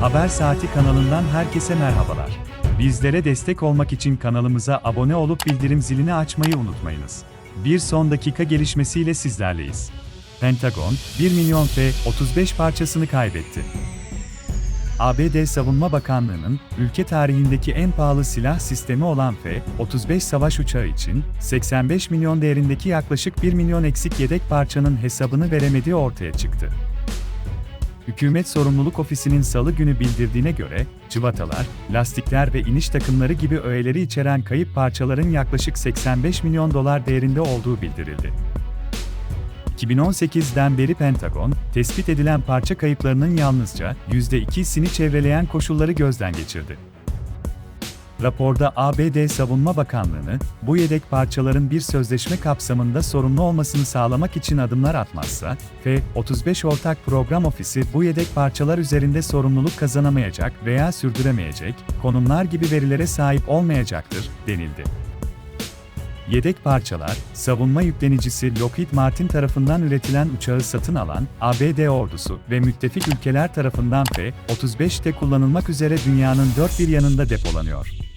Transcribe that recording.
Haber Saati kanalından herkese merhabalar. Bizlere destek olmak için kanalımıza abone olup bildirim zilini açmayı unutmayınız. Bir son dakika gelişmesiyle sizlerleyiz. Pentagon, 1 milyon F-35 parçasını kaybetti. ABD Savunma Bakanlığı'nın ülke tarihindeki en pahalı silah sistemi olan F-35 savaş uçağı için 85 milyon değerindeki yaklaşık 1 milyon eksik yedek parçanın hesabını veremediği ortaya çıktı. Hükümet Sorumluluk Ofisi'nin salı günü bildirdiğine göre, cıvatalar, lastikler ve iniş takımları gibi öğeleri içeren kayıp parçaların yaklaşık 85 milyon dolar değerinde olduğu bildirildi. 2018'den beri Pentagon, tespit edilen parça kayıplarının yalnızca %2'sini çevreleyen koşulları gözden geçirdi. Raporda ABD Savunma Bakanlığı'nı, bu yedek parçaların bir sözleşme kapsamında sorumlu olmasını sağlamak için adımlar atmazsa, F-35 Ortak Program Ofisi bu yedek parçalar üzerinde sorumluluk kazanamayacak veya sürdüremeyecek, konumlar gibi verilere sahip olmayacaktır, denildi. Yedek parçalar, savunma yüklenicisi Lockheed Martin tarafından üretilen uçağı satın alan ABD ordusu ve müttefik ülkeler tarafından F-35'te kullanılmak üzere dünyanın dört bir yanında depolanıyor.